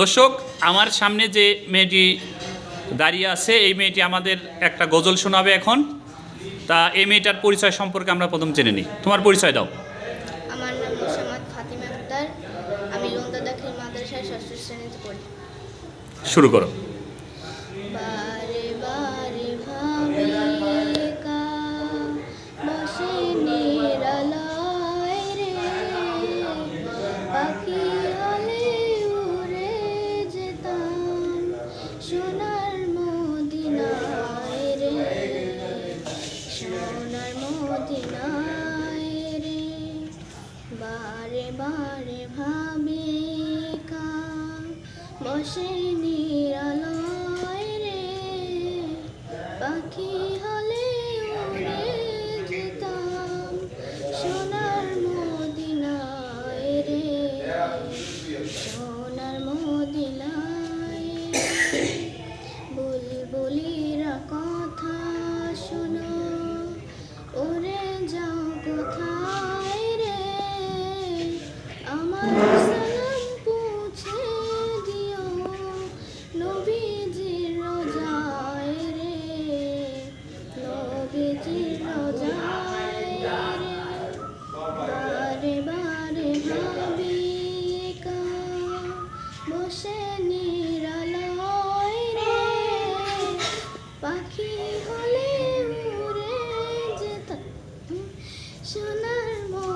দর্শক আমার সামনে যে মেয়েটি দাঁড়িয়ে আছে এই মেয়েটি আমাদের একটা গজল শোনাবে এখন। তা এই মেয়েটার পরিচয় সম্পর্কে আমরা প্রথম জেনে নিই। তোমার পরিচয় দাও। ফাতিমা শুরু করো। সোনার মন।